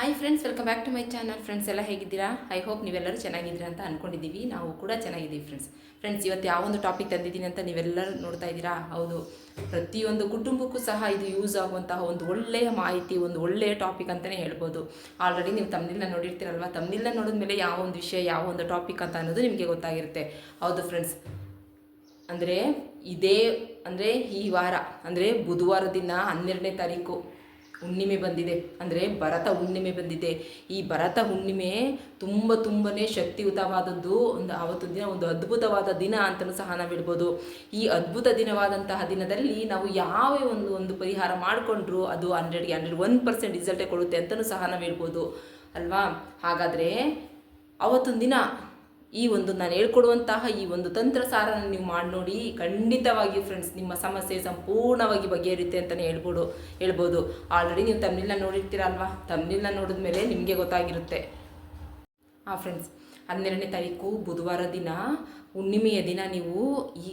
Hi friends welcome back to my channel friends ಎಲ್ಲ ಹೇಗಿದ್ದೀರಾ? I hope ನೀವೆಲ್ಲರೂ ಚೆನ್ನಾಗಿದ್ದೀರಾ ಅಂತ ಅಂದ್ಕೊಂಡಿದ್ದೀವಿ ನಾವು ಕೂಡ ಚೆನ್ನಾಗಿದ್ದೀವಿ ಫ್ರೆಂಡ್ಸ್ ಫ್ರೆಂಡ್ಸ್ ಇವತ್ತು ಯಾವೊಂದು ಟಾಪಿಕ್ ತಂದಿದ್ದೀನಿ ಅಂತ ನೀವೆಲ್ಲರೂ ನೋಡ್ತಾ ಇದ್ದೀರಾ? ಹೌದು. ಪ್ರತಿಯೊಂದು ಕುಟುಂಬಕ್ಕೂ ಸಹ ಇದು ಯೂಸ್ ಆಗುವಂತಹ ಒಂದು ಒಳ್ಳೆಯ ಮಾಹಿತಿ, ಒಂದು ಒಳ್ಳೆಯ ಟಾಪಿಕ್ ಅಂತಲೇ ಹೇಳ್ಬೋದು. ಆಲ್ರೆಡಿ ನೀವು ತಮ್ಮನಿಲ್ಲ ನೋಡಿರ್ತೀರಲ್ವ? ತಮ್ಮನಿಲ್ಲ ನೋಡಿದ್ಮೇಲೆ ಯಾವ ಒಂದು ವಿಷಯ, ಯಾವ ಒಂದು ಟಾಪಿಕ್ ಅಂತ ಅನ್ನೋದು ನಿಮಗೆ ಗೊತ್ತಾಗಿರುತ್ತೆ. ಹೌದು ಫ್ರೆಂಡ್ಸ್ ಅಂದರೆ ಇದೇ, ಅಂದರೆ ಈ ವಾರ, ಅಂದರೆ ಬುಧವಾರ ದಿನ ಹನ್ನೆರಡನೇ ತಾರೀಕು. ಹುಣ್ಣಿಮೆ ಬಂದಿದೆ. ಅಂದರೆ ಭರತ ಹುಣ್ಣಿಮೆ ಬಂದಿದೆ. ಈ ಭರತ ಹುಣ್ಣಿಮೆ ತುಂಬ ತುಂಬನೇ ಶಕ್ತಿಯುತವಾದದ್ದು ಒಂದು ಆವತ್ತು ದಿನ, ಒಂದು ಅದ್ಭುತವಾದ ದಿನ ಅಂತಲೂ ಸಹ ನಾವು ಹೇಳ್ಬೋದು. ಈ ಅದ್ಭುತ ದಿನವಾದಂತಹ ದಿನದಲ್ಲಿ ನಾವು ಯಾವ ಒಂದು ಒಂದು ಪರಿಹಾರ ಮಾಡಿಕೊಂಡ್ರು ಅದು ಹಂಡ್ರೆಡ್ಗೆ ಹಂಡ್ರೆಡ್ ಒನ್ ಪರ್ಸೆಂಟ್ ರಿಸಲ್ಟೇ ಕೊಡುತ್ತೆ ಅಂತಲೂ ಸಹ ನಾವು ಹೇಳ್ಬೋದು. ಅಲ್ವಾ? ಹಾಗಾದರೆ ಅವತ್ತೊಂದು ದಿನ ಈ ಒಂದು ನಾನು ಹೇಳ್ಕೊಡುವಂತಹ ಈ ಒಂದು ತಂತ್ರ ಸಾರನ ನೀವು ಮಾಡಿ ನೋಡಿ, ಖಂಡಿತವಾಗಿ ಫ್ರೆಂಡ್ಸ್ ನಿಮ್ಮ ಸಮಸ್ಯೆ ಸಂಪೂರ್ಣವಾಗಿ ಬಗೆಹರಿಯುತ್ತೆ ಅಂತಲೇ ಹೇಳ್ಬೋದು ಹೇಳ್ಬೋದು. ಆಲ್ರೆಡಿ ನೀವು ತಮ್ಮನಿಲ್ಲ ನೋಡಿರ್ತೀರಲ್ವಾ ತಮ್ಮನಿಲ್ಲ ನೋಡಿದ ಮೇಲೆ ನಿಮಗೆ ಗೊತ್ತಾಗಿರುತ್ತೆ. ಹಾಂ ಫ್ರೆಂಡ್ಸ್ ಹನ್ನೆರಡನೇ ತಾರೀಕು ಬುಧವಾರ ದಿನ, ಹುಣ್ಣಿಮೆಯ ದಿನ ನೀವು ಈ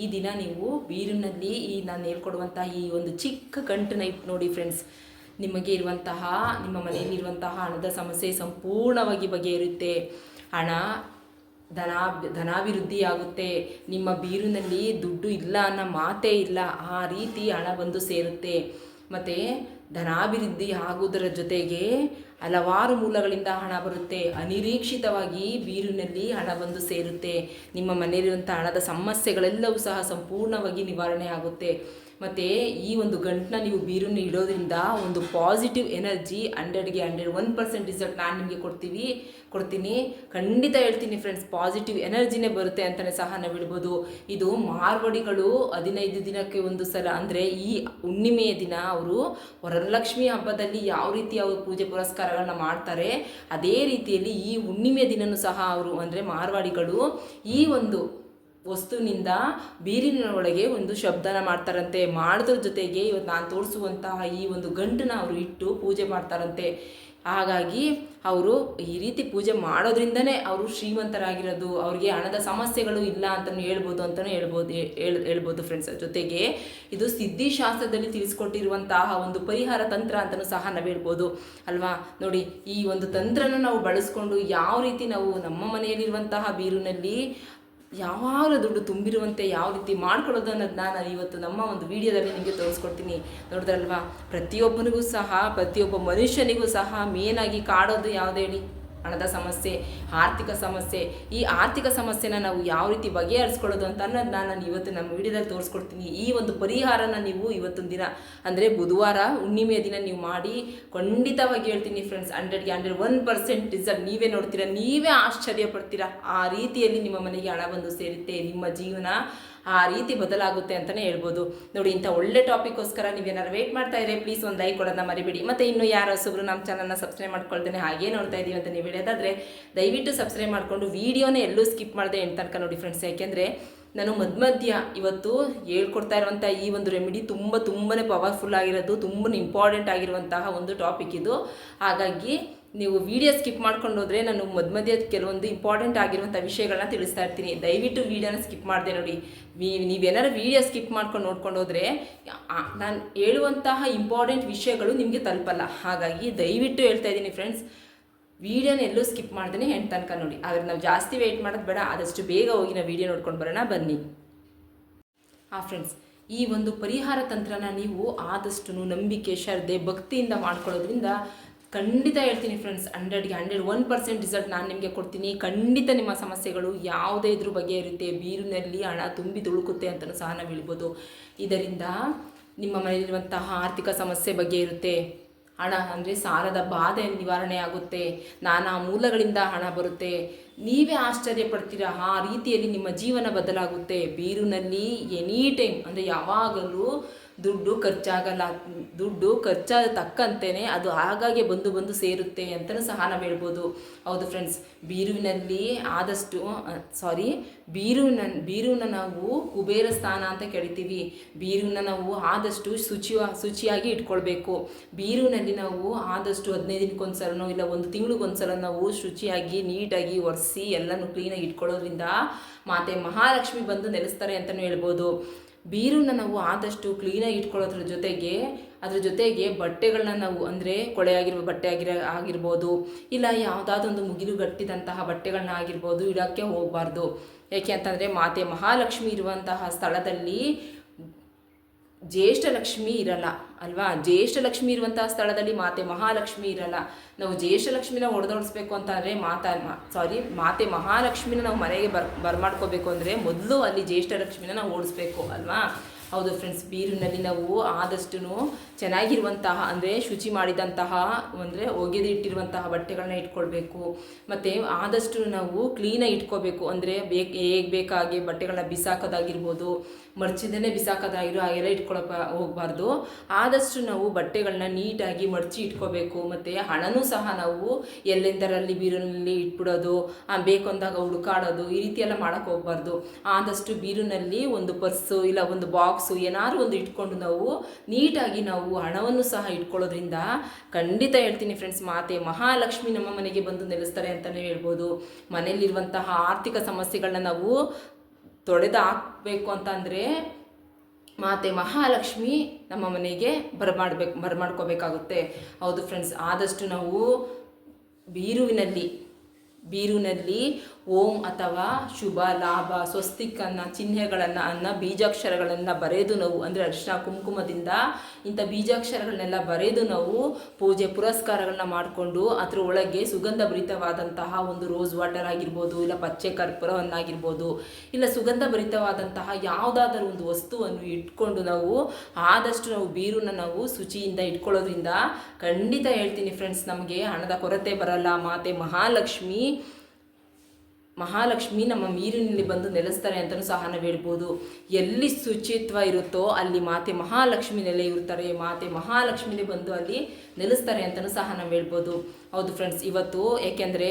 ಈ ದಿನ ನೀವು ಬೀರಿನಲ್ಲಿ ಈ ನಾನು ಹೇಳ್ಕೊಡುವಂತಹ ಈ ಒಂದು ಚಿಕ್ಕ ಗಂಟು ನೈಟ್ ನೋಡಿ ಫ್ರೆಂಡ್ಸ್ ನಿಮಗೆ ಇರುವಂತಹ, ನಿಮ್ಮ ಮನೆಯಲ್ಲಿರುವಂತಹ ಹಣದ ಸಮಸ್ಯೆ ಸಂಪೂರ್ಣವಾಗಿ ಬಗೆಹರಿಯುತ್ತೆ. ಹಣ ಧನ, ಧನಾಭಿವೃದ್ಧಿಯಾಗುತ್ತೆ. ನಿಮ್ಮ ಬೀರಿನಲ್ಲಿ ದುಡ್ಡು ಇಲ್ಲ ಅನ್ನೋ ಮಾತೇ ಇಲ್ಲ. ಆ ರೀತಿ ಹಣ ಬಂದು ಸೇರುತ್ತೆ. ಮತ್ತು ಧನಾಭಿವೃದ್ಧಿ ಆಗುವುದರ ಜೊತೆಗೆ ಹಲವಾರು ಮೂಲಗಳಿಂದ ಹಣ ಬರುತ್ತೆ. ಅನಿರೀಕ್ಷಿತವಾಗಿ ಬೀರಿನಲ್ಲಿ ಹಣ ಬಂದು ಸೇರುತ್ತೆ. ನಿಮ್ಮ ಮನೆಯಲ್ಲಿರುವಂಥ ಹಣದ ಸಮಸ್ಯೆಗಳೆಲ್ಲವೂ ಸಹ ಸಂಪೂರ್ಣವಾಗಿ ನಿವಾರಣೆ ಆಗುತ್ತೆ. ಮತ್ತು ಈ ಒಂದು ಗಂಟನ್ನ ನೀವು ಬೀರನ್ನು ಇಡೋದ್ರಿಂದ ಒಂದು ಪಾಸಿಟಿವ್ ಎನರ್ಜಿ ಹಂಡ್ರೆಡ್ಗೆ ಹಂಡ್ರೆಡ್ ಒನ್ ಪರ್ಸೆಂಟ್ ರಿಸಲ್ಟ್ ನಾನು ನಿಮಗೆ ಕೊಡ್ತೀವಿ, ಕೊಡ್ತೀನಿ. ಖಂಡಿತ ಹೇಳ್ತೀನಿ ಫ್ರೆಂಡ್ಸ್ ಪಾಸಿಟಿವ್ ಎನರ್ಜಿನೇ ಬರುತ್ತೆ ಅಂತಲೇ ಸಹ ನಾವು ಹೇಳ್ಬೋದು. ಇದು ಮಾರ್ವಡಿಗಳು ಹದಿನೈದು ದಿನಕ್ಕೆ ಒಂದು ಸಲ ಅಂದರೆ ಈ ಹುಣ್ಣಿಮೆಯ ದಿನ ಅವರು ವರಲಕ್ಷ್ಮಿ ಹಬ್ಬದಲ್ಲಿ ಯಾವ ರೀತಿ ಅವರು ಪೂಜೆ ಪುರಸ್ಕಾರಗಳನ್ನ ಮಾಡ್ತಾರೆ, ಅದೇ ರೀತಿಯಲ್ಲಿ ಈ ಹುಣ್ಣಿಮೆಯ ದಿನನೂ ಸಹ ಅವರು ಅಂದರೆ ಮಾರ್ವಾಡಿಗಳು ಈ ಒಂದು ವಸ್ತುವಿನಿಂದ ಬೀರಿನೊಳಗೆ ಒಂದು ಶಬ್ದನ ಮಾಡ್ತಾರಂತೆ. ಮಾಡೋದ್ರ ಜೊತೆಗೆ ಇವತ್ತು ನಾನು ತೋರಿಸುವಂತಹ ಈ ಒಂದು ಗಂಟನ್ನ ಅವರು ಇಟ್ಟು ಪೂಜೆ ಮಾಡ್ತಾರಂತೆ. ಹಾಗಾಗಿ ಅವರು ಈ ರೀತಿ ಪೂಜೆ ಮಾಡೋದ್ರಿಂದನೇ ಅವರು ಶ್ರೀಮಂತರಾಗಿರೋದು, ಅವ್ರಿಗೆ ಹಣದ ಸಮಸ್ಯೆಗಳು ಇಲ್ಲ ಅಂತಲೂ ಹೇಳ್ಬೋದು ಅಂತಲೂ ಹೇಳ್ಬೋದು, ಹೇಳಿ, ಹೇಳ್ಬೋದು ಫ್ರೆಂಡ್ಸ್ ಜೊತೆಗೆ ಇದು ಸಿದ್ಧಿಶಾಸ್ತ್ರದಲ್ಲಿ ತಿಳಿಸ್ಕೊಟ್ಟಿರುವಂತಹ ಒಂದು ಪರಿಹಾರ ತಂತ್ರ ಅಂತಲೂ ಸಹ ನಾವು ಹೇಳ್ಬೋದು. ಅಲ್ವಾ? ನೋಡಿ, ಈ ಒಂದು ತಂತ್ರನ ನಾವು ಬಳಸ್ಕೊಂಡು ಯಾವ ರೀತಿ ನಾವು ನಮ್ಮ ಮನೆಯಲ್ಲಿರುವಂತಹ ಬೀರಿನಲ್ಲಿ ಯಾವಾಗಲೂ ದುಡ್ಡು ತುಂಬಿರುವಂತೆ ಯಾವ ರೀತಿ ಮಾಡ್ಕೊಳ್ಳೋದು ಅನ್ನೋದನ್ನ ನಾನು ಇವತ್ತು ನಮ್ಮ ಒಂದು ವಿಡಿಯೋದಲ್ಲಿ ನಿಮಗೆ ತೋರಿಸ್ಕೊಡ್ತೀನಿ. ನೋಡಿದ್ರಲ್ವಾ? ಪ್ರತಿಯೊಬ್ಬನಿಗೂ ಸಹ, ಪ್ರತಿಯೊಬ್ಬ ಮನುಷ್ಯನಿಗೂ ಸಹ ಮೇನಾಗಿ ಕಾಡೋದು ಯಾವುದು ಹೇಳಿ? ಹಣದ ಸಮಸ್ಯೆ, ಆರ್ಥಿಕ ಸಮಸ್ಯೆ, ಈ ಆರ್ಥಿಕ ಸಮಸ್ಯೆನ ನಾವು ಯಾವ ರೀತಿ ಬಗೆಹರಿಸ್ಕೊಳ್ಳೋದು ಅಂತ ಅನ್ನೋದು ನಾನು ಇವತ್ತು ನಮ್ಮ ವಿಡಿಯೋದಲ್ಲಿ ತೋರಿಸ್ಕೊಡ್ತೀನಿ. ಈ ಒಂದು ಪರಿಹಾರನ ನೀವು ಇವತ್ತೊಂದು ದಿನ, ಅಂದರೆ ಬುಧವಾರ ಹುಣ್ಣಿಮೆಯ ದಿನ ನೀವು ಮಾಡಿ, ಖಂಡಿತವಾಗಿ ಹೇಳ್ತೀನಿ ಫ್ರೆಂಡ್ಸ್ ಹಂಡ್ರೆಡ್ಗೆ ಹಂಡ್ರೆಡ್ ಒನ್ ಪರ್ಸೆಂಟ್ ರಿಸಲ್ಟ್ ನೀವೇ ನೋಡ್ತೀರಾ, ನೀವೇ ಆಶ್ಚರ್ಯ ಪಡ್ತೀರಾ ಆ ರೀತಿಯಲ್ಲಿ ನಿಮ್ಮ ಮನೆಗೆ ಹಣ ಬಂದು ಸೇರುತ್ತೆ, ನಿಮ್ಮ ಜೀವನ ಆ ರೀತಿ ಬದಲಾಗುತ್ತೆ ಅಂತಲೇ ಹೇಳ್ಬೋದು. ನೋಡಿ, ಇಂಥ ಒಳ್ಳೆ ಟಾಪಿಕ್ಗೋಸ್ಕರ ನೀವೇನಾದ್ರು ವೇಟ್ ಮಾಡ್ತಾ ಇದ್ರೆ ಪ್ಲೀಸ್ ಒಂದು ಲೈಕ್ ಕೊಡೋದನ್ನ ಮರಿಬೇಡಿ. ಮತ್ತು ಇನ್ನು ಯಾರು ಹೊಸಬ್ರು ನಮ್ಮ ಚಾನಲ್ನ ಸಬ್ಸ್ಕ್ರೈಬ್ ಮಾಡ್ಕೊಳ್ತೇನೆ ಹಾಗೆ ನೋಡ್ತಾ ಇದ್ದೀವಿ ಅಂತ ನೀವು ಹೇಳೋದಾದರೆ, ದಯವಿಟ್ಟು ಸಬ್ಸ್ಕ್ರೈಬ್ ಮಾಡಿಕೊಂಡು ವೀಡಿಯೋನೇ ಎಲ್ಲೂ ಸ್ಕಿಪ್ ಮಾಡದೆ ಎಂಟು ತನಕ ನೋಡಿ ಫ್ರೆಂಡ್ಸ್ ಯಾಕೆಂದರೆ ನಾನು ಮಧ್ಯ ಮಧ್ಯ ಇವತ್ತು ಹೇಳ್ಕೊಡ್ತಾ ಇರುವಂಥ ಈ ಒಂದು ರೆಮಿಡಿ ತುಂಬ ತುಂಬನೇ ಪವರ್ಫುಲ್ ಆಗಿರೋದು ತುಂಬ ಇಂಪಾರ್ಟೆಂಟ್ ಆಗಿರುವಂತಹ ಒಂದು ಟಾಪಿಕ್ ಇದು. ಹಾಗಾಗಿ ನೀವು ವಿಡಿಯೋ ಸ್ಕಿಪ್ ಮಾಡ್ಕೊಂಡು ಹೋದರೆ ನಾನು ಮಧ್ಯ ಮಧ್ಯ ಕೆಲವೊಂದು ಇಂಪಾರ್ಟೆಂಟ್ ಆಗಿರುವಂಥ ವಿಷಯಗಳನ್ನ ತಿಳಿಸ್ತಾ ಇರ್ತೀನಿ. ದಯವಿಟ್ಟು ವೀಡಿಯೋನ ಸ್ಕಿಪ್ ಮಾಡಿದೆ ನೋಡಿ. ನೀ- ನೀವೇನಾದ್ರು ವಿಡಿಯೋ ಸ್ಕಿಪ್ ಮಾಡ್ಕೊಂಡು ನೋಡ್ಕೊಂಡು ಹೋದರೆ ನಾನು ಹೇಳುವಂತಹ ಇಂಪಾರ್ಟೆಂಟ್ ವಿಷಯಗಳು ನಿಮಗೆ ತಲುಪಲ್ಲ. ಹಾಗಾಗಿ ದಯವಿಟ್ಟು ಹೇಳ್ತಾ ಇದ್ದೀನಿ ಫ್ರೆಂಡ್ಸ್ ವಿಡಿಯೋನ ಎಲ್ಲೂ ಸ್ಕಿಪ್ ಮಾಡ್ದೇ ಹೆಣ್ಣು ತನಕ ನೋಡಿ. ಆದರೆ ನಾವು ಜಾಸ್ತಿ ವೆಯ್ಟ್ ಮಾಡೋದು ಬೇಡ. ಆದಷ್ಟು ಬೇಗ ಹೋಗಿ ನಾವು ವಿಡಿಯೋ ನೋಡ್ಕೊಂಡು ಬರೋಣ. ಬನ್ನಿ. ಹಾಂ ಫ್ರೆಂಡ್ಸ್ ಈ ಒಂದು ಪರಿಹಾರ ತಂತ್ರನ ನೀವು ಆದಷ್ಟು ನಂಬಿಕೆ, ಶ್ರದ್ಧೆ, ಭಕ್ತಿಯಿಂದ ಮಾಡ್ಕೊಳ್ಳೋದ್ರಿಂದ ಖಂಡಿತ ಹೇಳ್ತೀನಿ ಫ್ರೆಂಡ್ಸ್ ಹಂಡ್ರೆಡ್ಗೆ ಹಂಡ್ರೆಡ್ ಒನ್ ಪರ್ಸೆಂಟ್ ರಿಸಲ್ಟ್ ನಾನು ನಿಮಗೆ ಕೊಡ್ತೀನಿ. ಖಂಡಿತ ನಿಮ್ಮ ಸಮಸ್ಯೆಗಳು ಯಾವುದೇ ಇದ್ರ ಬಗ್ಗೆ ಇರುತ್ತೆ ಬೀರಿನಲ್ಲಿ ಹಣ ತುಂಬಿ ತುಳುಕುತ್ತೆ ಅಂತಲೂ ಸಹ ನಾವು ಹೇಳ್ಬೋದು. ಇದರಿಂದ ನಿಮ್ಮ ಮನೆಯಲ್ಲಿರುವಂತಹ ಆರ್ಥಿಕ ಸಮಸ್ಯೆ ಬಗ್ಗೆ ಇರುತ್ತೆ ಹಣ ಅಂದರೆ ಸಾಲದ ಬಾಧೆ ನಿವಾರಣೆ ಆಗುತ್ತೆ. ನಾನಾ ಮೂಲಗಳಿಂದ ಹಣ ಬರುತ್ತೆ. ನೀವೇ ಆಶ್ಚರ್ಯ ಪಡ್ತೀರಾ? ಆ ರೀತಿಯಲ್ಲಿ ನಿಮ್ಮ ಜೀವನ ಬದಲಾಗುತ್ತೆ. ಬೀರುನಲ್ಲಿ ಎನಿ ಟೈಮ್ ಅಂದರೆ ಯಾವಾಗಲೂ ದುಡ್ಡು ಖರ್ಚಾಗಲ್ಲ, ದುಡ್ಡು ಖರ್ಚಾದ ತಕ್ಕಂತೆಯೇ ಅದು ಆಗಾಗ್ಗೆ ಬಂದು ಬಂದು ಸೇರುತ್ತೆ ಅಂತಲೂ ಸಹ ನಾವು ಹೇಳ್ಬೋದು. ಹೌದು ಫ್ರೆಂಡ್ಸ್ ಬೀರುವಿನಲ್ಲಿ ಆದಷ್ಟು ಸಾರಿ ಬೀರುವಿನ ಬೀರುವಿನ ನಾವು ಕುಬೇರ ಸ್ಥಾನ ಅಂತ ಕರಿತೀವಿ. ಬೀರುವಿನ ನಾವು ಆದಷ್ಟು ಶುಚಿ ಶುಚಿಯಾಗಿ ಇಟ್ಕೊಳ್ಬೇಕು. ಬೀರುವಿನಲ್ಲಿ ನಾವು ಆದಷ್ಟು ಹದಿನೈದು ದಿನಕ್ಕೊಂದ್ಸಲನೋ ಇಲ್ಲ ಒಂದು ತಿಂಗಳಿಗೊಂದ್ಸಲ ನಾವು ಶುಚಿಯಾಗಿ, ನೀಟಾಗಿ ಒರೆಸಿ ಎಲ್ಲನೂ ಕ್ಲೀನಾಗಿ ಇಟ್ಕೊಳ್ಳೋದ್ರಿಂದ ಮಾತೆ ಮಹಾಲಕ್ಷ್ಮಿ ಬಂದು ನೆಲೆಸ್ತಾರೆ ಅಂತಲೂ ಹೇಳ್ಬೋದು. ಬೀರನ್ನ ನಾವು ಆದಷ್ಟು ಕ್ಲೀನಾಗಿ ಇಟ್ಕೊಳ್ಳೋದ್ರ ಜೊತೆಗೆ, ಅದ್ರ ಜೊತೆಗೆ ಬಟ್ಟೆಗಳನ್ನ ನಾವು ಅಂದರೆ ಕೊಳೆ ಆಗಿರೋ ಬಟ್ಟೆ ಆಗಿರ, ಆಗಿರ್ಬೋದು, ಇಲ್ಲ ಯಾವುದಾದೊಂದು ಮುಗಿಲು ಗಟ್ಟಿದಂತಹ ಬಟ್ಟೆಗಳನ್ನ ಆಗಿರ್ಬೋದು, ಇಡೋಕ್ಕೆ ಹೋಗಬಾರ್ದು. ಏಕೆ ಅಂತಂದರೆ ಮಾತೆ ಮಹಾಲಕ್ಷ್ಮಿ ಇರುವಂತಹ ಸ್ಥಳದಲ್ಲಿ ಜ್ಯೇಷ್ಠ ಲಕ್ಷ್ಮಿ ಇರಲ್ಲ, ಅಲ್ವಾ? ಜ್ಯೇಷ್ಠ ಲಕ್ಷ್ಮಿ ಇರುವಂತಹ ಸ್ಥಳದಲ್ಲಿ ಮಾತೆ ಮಹಾಲಕ್ಷ್ಮಿ ಇರಲ್ಲ. ನಾವು ಜ್ಯೇಷ್ಠ ಲಕ್ಷ್ಮಿನ ಹೊಡೆದೋಡಿಸ್ಬೇಕು ಅಂತಂದರೆ ಮಾತಾ ಸಾರಿ ಮಾತೆ ಮಹಾಲಕ್ಷ್ಮಿನ ನಾವು ಮನೆಗೆ ಬರ್, ಬರ್ಮಾಡ್ಕೋಬೇಕು ಅಂದರೆ ಮೊದಲು ಅಲ್ಲಿ ಜ್ಯೇಷ್ಠ ಲಕ್ಷ್ಮಿನ ನಾವು ಓಡಿಸ್ಬೇಕು, ಅಲ್ವಾ? ಹೌದು ಫ್ರೆಂಡ್ಸ್ ಬೀರಿನಲ್ಲಿ ನಾವು ಆದಷ್ಟು ಚೆನ್ನಾಗಿರುವಂತಹ, ಅಂದರೆ ಶುಚಿ ಮಾಡಿದಂತಹ, ಅಂದರೆ ಒಗೆದಿಟ್ಟಿರುವಂತಹ ಬಟ್ಟೆಗಳನ್ನ ಇಟ್ಕೊಳ್ಬೇಕು. ಮತ್ತು ಆದಷ್ಟು ನಾವು ಕ್ಲೀನಾಗಿ ಇಟ್ಕೋಬೇಕು ಅಂದರೆ ಬೇಕು, ಹೇಗೆ ಬೇಕಾಗಿ ಬಟ್ಟೆಗಳನ್ನ ಬಿಸಾಕೋದಾಗಿರ್ಬೋದು ಮರ್ಚಿದೇ ಬಿಸಾಕೋದಾಗಿರೋ ಹಾಗೆಲ್ಲ ಇಟ್ಕೊಳಕ್ಕೆ ಹೋಗಬಾರ್ದು. ಆದಷ್ಟು ನಾವು ಬಟ್ಟೆಗಳನ್ನ ನೀಟಾಗಿ ಮಡಚಿ ಇಟ್ಕೋಬೇಕು. ಮತ್ತು ಹಣನೂ ಸಹ ನಾವು ಎಲ್ಲೆಂದರಲ್ಲಿ ಬೀರಿನಲ್ಲಿ ಇಟ್ಬಿಡೋದು ಬೇಕು ಅಂದಾಗ ಹುಡುಕಾಡೋದು, ಈ ರೀತಿ ಎಲ್ಲ ಮಾಡೋಕ್ಕೆ ಹೋಗ್ಬಾರ್ದು. ಆದಷ್ಟು ಬೀರಿನಲ್ಲಿ ಒಂದು ಪರ್ಸು ಇಲ್ಲ ಒಂದು ಬಾಕ್ಸು ಏನಾದರೂ ಒಂದು ಇಟ್ಕೊಂಡು ನಾವು ನೀಟಾಗಿ ನಾವು ಹಣವನ್ನು ಸಹ ಇಟ್ಕೊಳ್ಳೋದ್ರಿಂದ ಖಂಡಿತ ಹೇಳ್ತೀನಿ ಫ್ರೆಂಡ್ಸ್ ಮಾತೆ ಮಹಾಲಕ್ಷ್ಮಿ ನಮ್ಮ ಮನೆಗೆ ಬಂದು ನೆಲೆಸ್ತಾರೆ ಅಂತಲೇ ಹೇಳ್ಬೋದು. ಮನೆಯಲ್ಲಿರುವಂತಹ ಆರ್ಥಿಕ ಸಮಸ್ಯೆಗಳನ್ನ ನಾವು ತೊಡೆದು ಹಾಕಬೇಕು ಅಂತಂದರೆ ಮಾತೆ ಮಹಾಲಕ್ಷ್ಮಿ ನಮ್ಮ ಮನೆಗೆ ಬರಮಾಡ್ಬೇಕು, ಬರಮಾಡ್ಕೋಬೇಕಾಗುತ್ತೆ. ಹೌದು ಫ್ರೆಂಡ್ಸ್ ಆದಷ್ಟು ನಾವು ಬೀರುವಿನಲ್ಲಿ ಬೀರುವಿನಲ್ಲಿ ಓಂ ಅಥವಾ ಶುಭ, ಲಾಭ, ಸ್ವಸ್ತಿಕನ್ನು, ಚಿಹ್ನೆಗಳನ್ನು, ಅನ್ನ, ಬೀಜಾಕ್ಷರಗಳನ್ನು ಬರೆದು ನಾವು, ಅಂದರೆ ಅರಿಶಿನ ಕುಂಕುಮದಿಂದ ಇಂಥ ಬೀಜಾಕ್ಷರಗಳನ್ನೆಲ್ಲ ಬರೆದು ನಾವು, ಪೂಜೆ ಪುರಸ್ಕಾರಗಳನ್ನ ಮಾಡಿಕೊಂಡು ಅದರ ಒಳಗೆ ಸುಗಂಧ ಭರಿತವಾದಂತಹ ಒಂದು ರೋಸ್ ವಾಟರ್ ಆಗಿರ್ಬೋದು, ಇಲ್ಲ ಪಚ್ಚೆ ಕರ್ಪೂರವನ್ನಾಗಿರ್ಬೋದು, ಇಲ್ಲ ಸುಗಂಧ ಭರಿತವಾದಂತಹ ಯಾವುದಾದರೂ ಒಂದು ವಸ್ತುವನ್ನು ಇಟ್ಕೊಂಡು ನಾವು ಆದಷ್ಟು ನಾವು ಬೀರನ್ನ ನಾವು ಶುಚಿಯಿಂದ ಇಟ್ಕೊಳ್ಳೋದ್ರಿಂದ ಖಂಡಿತ ಹೇಳ್ತೀನಿ ಫ್ರೆಂಡ್ಸ್ ನಮಗೆ ಹಣದ ಕೊರತೆ ಬರಲ್ಲ, ಮಾತೆ ಮಹಾಲಕ್ಷ್ಮಿ. ಮಹಾಲಕ್ಷ್ಮಿ ನಮ್ಮ ಮೀರಿನಲ್ಲಿ ಬಂದು ನೆಲೆಸ್ತಾರೆ ಅಂತಲೂ ಸಹ ನಾವು ಹೇಳ್ಬೋದು. ಎಲ್ಲಿ ಶುಚಿತ್ವ ಇರುತ್ತೋ ಅಲ್ಲಿ ಮಾತೆ ಮಹಾಲಕ್ಷ್ಮಿ ನೆಲೆ ಇರ್ತಾರೆ ಮಾತೆ ಮಹಾಲಕ್ಷ್ಮಿನೇ ಬಂದು ಅಲ್ಲಿ ನೆಲೆಸ್ತಾರೆ ಅಂತಲೂ ಸಹ ನಾವು ಹೇಳ್ಬೋದು. ಹೌದು ಫ್ರೆಂಡ್ಸ್ ಇವತ್ತು ಏಕೆಂದರೆ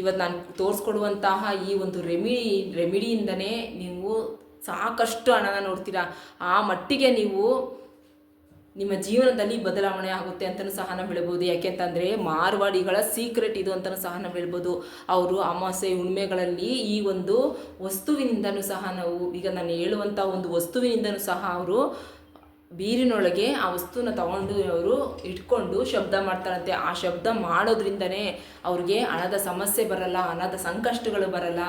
ಇವತ್ತು ನಾನು ತೋರಿಸ್ಕೊಡುವಂತಹ ಈ ಒಂದು ರೆಮಿಡಿ, ರೆಮಿಡಿಯಿಂದನೇ ನೀವು ಸಾಕಷ್ಟು ಹಣನ ನೋಡ್ತೀರಾ. ಆ ಮಟ್ಟಿಗೆ ನೀವು ನಿಮ್ಮ ಜೀವನದಲ್ಲಿ ಬದಲಾವಣೆ ಆಗುತ್ತೆ ಅಂತಲೂ ಸಹ ನಾವು ಹೇಳ್ಬೋದು. ಯಾಕೆಂತಂದರೆ ಮಾರ್ವಾಡಿಗಳ ಸೀಕ್ರೆಟ್ ಇದು ಅಂತಲೂ ಸಹ ನಾವು ಹೇಳ್ಬೋದು. ಅವರು ಅಮಾವಾಸ್ಯೆ ಹುಣ್ಮೆಗಳಲ್ಲಿ ಈ ಒಂದು ವಸ್ತುವಿನಿಂದನೂ ಸಹ ನಾವು ಈಗ ನಾನು ಹೇಳುವಂಥ ಒಂದು ವಸ್ತುವಿನಿಂದನೂ ಸಹ ಅವರು ಬೀರಿನೊಳಗೆ ಆ ವಸ್ತುನ ತಗೊಂಡು ಅವರು ಇಟ್ಕೊಂಡು ಶಬ್ದ ಮಾಡ್ತಾರಂತೆ. ಆ ಶಬ್ದ ಮಾಡೋದ್ರಿಂದನೇ ಅವ್ರಿಗೆ ಹಣದ ಸಮಸ್ಯೆ ಬರಲ್ಲ, ಹಣದ ಸಂಕಷ್ಟಗಳು ಬರಲ್ಲ.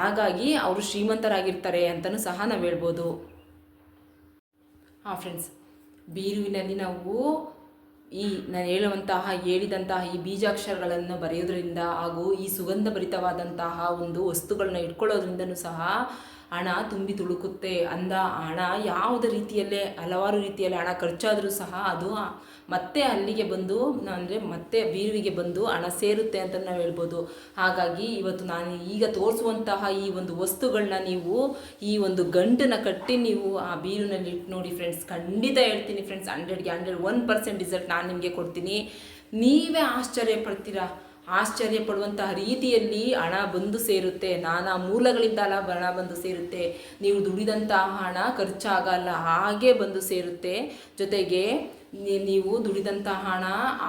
ಹಾಗಾಗಿ ಅವರು ಶ್ರೀಮಂತರಾಗಿರ್ತಾರೆ ಅಂತಲೂ ಸಹ ನಾವು ಹೇಳ್ಬೋದು. ಹಾಂ ಫ್ರೆಂಡ್ಸ್ ಬೀರುವಿನಲ್ಲಿ ನಾವು ಈ ನಾನು ಹೇಳುವಂತಹ, ಹೇಳಿದಂತಹ ಈ ಬೀಜಾಕ್ಷರಗಳನ್ನು ಬರೆಯೋದ್ರಿಂದ ಹಾಗೂ ಈ ಸುಗಂಧ ಭರಿತವಾದಂತಹ ಒಂದು ವಸ್ತುಗಳನ್ನ ಇಟ್ಕೊಳ್ಳೋದ್ರಿಂದನೂ ಸಹ ಹಣ ತುಂಬಿ ತುಳುಕುತ್ತೆ. ಅಂದ ಹಣ ಯಾವುದೇ ರೀತಿಯಲ್ಲೇ, ಹಲವಾರು ರೀತಿಯಲ್ಲಿ ಹಣ ಖರ್ಚಾದರೂ ಸಹ ಅದು ಮತ್ತೆ ಅಲ್ಲಿಗೆ ಬಂದು, ಅಂದರೆ ಮತ್ತೆ ಬೀರುವಿಗೆ ಬಂದು ಹಣ ಸೇರುತ್ತೆ ಅಂತ ನಾವು ಹೇಳ್ಬೋದು. ಹಾಗಾಗಿ ಇವತ್ತು ನಾನು ಈಗ ತೋರಿಸುವಂತಹ ಈ ಒಂದು ವಸ್ತುಗಳನ್ನ ನೀವು, ಈ ಒಂದು ಗಂಟನ್ನು ಕಟ್ಟಿ ನೀವು ಆ ಬೀರುನಲ್ಲಿ ಇಟ್ಟು ನೋಡಿ ಫ್ರೆಂಡ್ಸ್ ಖಂಡಿತ ಹೇಳ್ತೀನಿ ಫ್ರೆಂಡ್ಸ್ ಹಂಡ್ರೆಡ್ಗೆ ಹಂಡ್ರೆಡ್ ಒನ್ ಪರ್ಸೆಂಟ್ ರಿಸಲ್ಟ್ ನಾನು ನಿಮಗೆ ಕೊಡ್ತೀನಿ. ನೀವೇ ಆಶ್ಚರ್ಯ ಪಡ್ತೀರಾ? ಆಶ್ಚರ್ಯ ಪಡುವಂತಹ ರೀತಿಯಲ್ಲಿ ಹಣ ಬಂದು ಸೇರುತ್ತೆ. ನಾನಾ ಮೂಲಗಳಿಂದ ಹಣ ಬಂದು ಸೇರುತ್ತೆ. ನೀವು ದುಡಿದಂತಹ ಹಣ ಖರ್ಚಾಗಲ್ಲ, ಹಾಗೆ ಬಂದು ಸೇರುತ್ತೆ. ಜೊತೆಗೆ ನೀವು ದುಡಿದಂಥ ಹಣ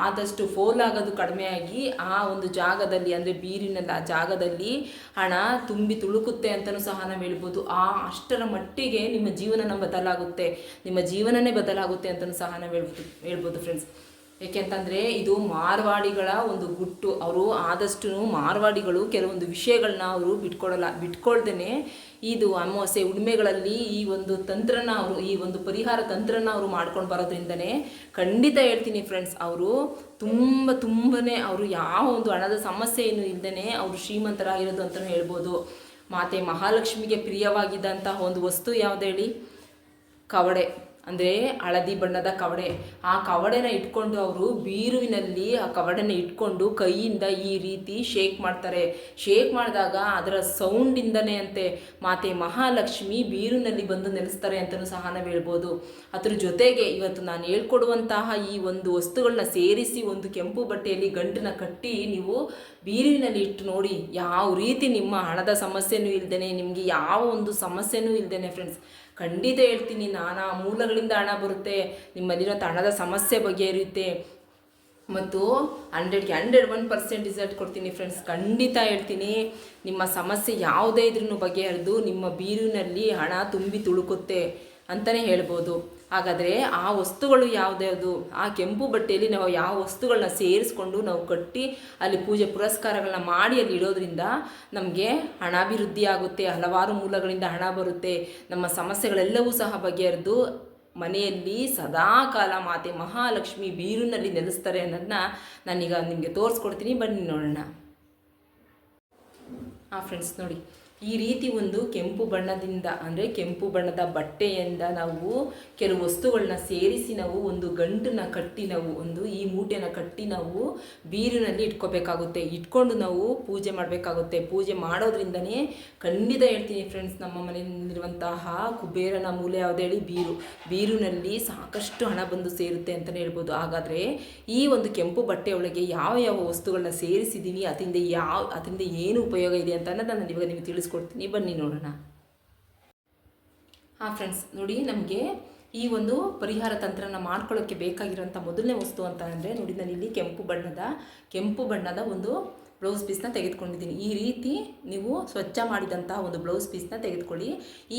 ಆದಷ್ಟು ಫೋಲ್ ಆಗೋದು ಕಡಿಮೆಯಾಗಿ ಆ ಒಂದು ಜಾಗದಲ್ಲಿ, ಅಂದರೆ ಬೀರಿನ ಜಾಗದಲ್ಲಿ ಹಣ ತುಂಬಿ ತುಳುಕುತ್ತೆ ಅಂತಲೂ ಸಹ ನಾವು ಹೇಳ್ಬೋದು. ಆ ಅಷ್ಟರ ಮಟ್ಟಿಗೆ ನಿಮ್ಮ ಜೀವನ ಬದಲಾಗುತ್ತೆ. ನಿಮ್ಮ ಜೀವನನೇ ಬದಲಾಗುತ್ತೆ ಅಂತಲೂ ಸಹ ನಾವು ಹೇಳ್ಬೋದು ಹೇಳ್ಬೋದು ಫ್ರೆಂಡ್ಸ್ ಏಕೆಂತಂದರೆ ಇದು ಮಾರ್ವಾಡಿಗಳ ಒಂದು ಗುಟ್ಟು. ಅವರು ಆದಷ್ಟು ಮಾರ್ವಾಡಿಗಳು ಕೆಲವೊಂದು ವಿಷಯಗಳನ್ನ ಅವರು ಬಿಟ್ಕೊಡಲ್ಲ. ಬಿಟ್ಕೊಳ್ದೇ ಇದು ಅಮಾವಾಸ್ಯೆ ಉಡುಮೆಗಳಲ್ಲಿ ಈ ಒಂದು ತಂತ್ರನ ಅವರು, ಈ ಒಂದು ಪರಿಹಾರ ತಂತ್ರನ ಅವರು ಮಾಡ್ಕೊಂಡು ಬರೋದ್ರಿಂದನೇ ಖಂಡಿತ ಹೇಳ್ತೀನಿ ಫ್ರೆಂಡ್ಸ್ ಅವರು ತುಂಬ ತುಂಬನೇ ಅವರು ಯಾವ ಒಂದು ಹಣದ ಸಮಸ್ಯೆ ಏನು ಇಲ್ಲದೇ ಅವರು ಶ್ರೀಮಂತರಾಗಿರೋದು ಅಂತಲೂ ಹೇಳ್ಬೋದು. ಮಾತೆ ಮಹಾಲಕ್ಷ್ಮಿಗೆ ಪ್ರಿಯವಾಗಿದ್ದಂತಹ ಒಂದು ವಸ್ತು ಯಾವ್ದು ಹೇಳಿ? ಕವಡೆ. ಅಂದರೆ ಹಳದಿ ಬಣ್ಣದ ಕವಡೆ. ಆ ಕವಡೆನ ಇಟ್ಕೊಂಡು ಅವರು ಬೀರುವಿನಲ್ಲಿ ಆ ಕವಡೆನ ಇಟ್ಕೊಂಡು ಕೈಯಿಂದ ಈ ರೀತಿ ಶೇಕ್ ಮಾಡ್ತಾರೆ. ಶೇಕ್ ಮಾಡಿದಾಗ ಅದರ ಸೌಂಡಿಂದನೇ ಅಂತೆ. ಮಾತೆ ಮಹಾಲಕ್ಷ್ಮಿ ಬೀರುನಲ್ಲಿ ಬಂದು ನೆಲೆಸ್ತಾರೆ ಅಂತಲೂ ಸಹ ನಾವು ಹೇಳ್ಬೋದು. ಅದ್ರ ಜೊತೆಗೆ ಇವತ್ತು ನಾನು ಹೇಳ್ಕೊಡುವಂತಹ ಈ ಒಂದು ವಸ್ತುಗಳನ್ನ ಸೇರಿಸಿ ಒಂದು ಕೆಂಪು ಬಟ್ಟೆಯಲ್ಲಿ ಗಂಟನ್ನ ಕಟ್ಟಿ ನೀವು ಬೀರುವಿನಲ್ಲಿ ಇಟ್ಟು ನೋಡಿ ಯಾವ ರೀತಿ ನಿಮ್ಮ ಹಣದ ಸಮಸ್ಯೆನೂ ಇಲ್ದೇನೆ, ನಿಮಗೆ ಯಾವ ಒಂದು ಸಮಸ್ಯೆನೂ ಇಲ್ದೇನೆ ಫ್ರೆಂಡ್ಸ್ ಖಂಡಿತ ಹೇಳ್ತೀನಿ, ನಾನಾ ಮೂಲಗಳಿಂದ ಹಣ ಬರುತ್ತೆ, ನಿಮ್ಮಲ್ಲಿರೋ ಹಣದ ಸಮಸ್ಯೆ ಬಗೆಹರಿಯುತ್ತೆ. ಮತ್ತು ಹಂಡ್ರೆಡ್ಗೆ ಹಂಡ್ರೆಡ್ ಒನ್ ಪರ್ಸೆಂಟ್ ರಿಸಲ್ಟ್ ಕೊಡ್ತೀನಿ ಫ್ರೆಂಡ್ಸ್ ಖಂಡಿತ ಹೇಳ್ತೀನಿ. ನಿಮ್ಮ ಸಮಸ್ಯೆ ಯಾವುದೇ ಇದ್ರೂ ಬಗೆಹರಿದು, ನಿಮ್ಮ ಬೀರಿನಲ್ಲಿ ಹಣ ತುಂಬಿ ತುಳುಕುತ್ತೆ ಅಂತಲೇ ಹೇಳ್ಬೋದು. ಹಾಗಾದರೆ ಆ ವಸ್ತುಗಳು ಯಾವುದ್ಯಾವುದು ಆ ಕೆಂಪು ಬಟ್ಟೆಯಲ್ಲಿ ನಾವು ಯಾವ ವಸ್ತುಗಳನ್ನ ಸೇರಿಸ್ಕೊಂಡು ನಾವು ಕಟ್ಟಿ ಅಲ್ಲಿ ಪೂಜೆ ಪುರಸ್ಕಾರಗಳನ್ನ ಮಾಡಿ ಅಲ್ಲಿ ಇಡೋದ್ರಿಂದ ನಮಗೆ ಹಣಾಭಿವೃದ್ಧಿ ಆಗುತ್ತೆ, ಹಲವಾರು ಮೂಲಗಳಿಂದ ಹಣ ಬರುತ್ತೆ. ನಮ್ಮ ಸಮಸ್ಯೆಗಳೆಲ್ಲವೂ ಸಹ ಬಗೆಹರಿದು ಮನೆಯಲ್ಲಿ ಸದಾಕಾಲ ಮಾತೆ ಮಹಾಲಕ್ಷ್ಮಿ ಬೀರುನಲ್ಲಿ ನೆಲೆಸ್ತಾರೆ ಅನ್ನೋದನ್ನ ನಾನೀಗ ನಿಮಗೆ ತೋರಿಸ್ಕೊಡ್ತೀನಿ. ಬನ್ನಿ ನೋಡೋಣ. ಹಾಂ ಫ್ರೆಂಡ್ಸ್ ನೋಡಿ. ಈ ರೀತಿ ಒಂದು ಕೆಂಪು ಬಣ್ಣದಿಂದ, ಅಂದರೆ ಕೆಂಪು ಬಣ್ಣದ ಬಟ್ಟೆಯಿಂದ ನಾವು ಕೆಲವು ವಸ್ತುಗಳನ್ನ ಸೇರಿಸಿ ನಾವು ಒಂದು ಗಂಟನ್ನ ಕಟ್ಟಿ ನಾವು, ಒಂದು ಈ ಮೂಟೆನ ಕಟ್ಟಿ ನಾವು ಬೀರಿನಲ್ಲಿ ಇಟ್ಕೋಬೇಕಾಗುತ್ತೆ. ಇಟ್ಕೊಂಡು ನಾವು ಪೂಜೆ ಮಾಡಬೇಕಾಗುತ್ತೆ. ಪೂಜೆ ಮಾಡೋದ್ರಿಂದನೇ ಖಂಡಿತ ಹೇಳ್ತೀನಿ ಫ್ರೆಂಡ್ಸ್ ನಮ್ಮ ಮನೆಯಲ್ಲಿರುವಂತಹ ಕುಬೇರನ ಮೂಲೆ ಯಾವ್ದು ಹೇಳಿ ಬೀರು. ಬೀರಿನಲ್ಲಿ ಸಾಕಷ್ಟು ಹಣ ಬಂದು ಸೇರುತ್ತೆ ಅಂತಲೇ ಹೇಳ್ಬೋದು. ಹಾಗಾದರೆ ಈ ಒಂದು ಕೆಂಪು ಬಟ್ಟೆ ಒಳಗೆ ಯಾವ ಯಾವ ವಸ್ತುಗಳನ್ನ ಸೇರಿಸಿದ್ದೀವಿ ಅದರಿಂದ ಯಾವ, ಅದರಿಂದ ಏನು ಉಪಯೋಗ ಇದೆ ಅಂತ ನಾನು ಇವಾಗ ನಿಮಗೆ ತಿಳಿಸ್ಕೊಡ್ತೀನಿ ಬನ್ನಿ ನೋಡೋಣ. ಹಾಂ ಫ್ರೆಂಡ್ಸ್ ನೋಡಿ ನಮಗೆ ಈ ಒಂದು ಪರಿಹಾರ ತಂತ್ರನ ಮಾಡ್ಕೊಳ್ಳೋಕ್ಕೆ ಬೇಕಾಗಿರೋಂಥ ಮೊದಲನೇ ವಸ್ತು ಅಂತ ಅಂದರೆ ನೋಡಿ ನಾನು ಇಲ್ಲಿ ಕೆಂಪು ಬಣ್ಣದ ಕೆಂಪು ಬಣ್ಣದ ಒಂದು ಬ್ಲೌಸ್ ಪೀಸ್ನ ತೆಗೆದುಕೊಂಡಿದ್ದೀನಿ. ಈ ರೀತಿ ನೀವು ಸ್ವಚ್ಛ ಮಾಡಿದಂತಹ ಒಂದು ಬ್ಲೌಸ್ ಪೀಸ್ನ ತೆಗೆದುಕೊಳ್ಳಿ.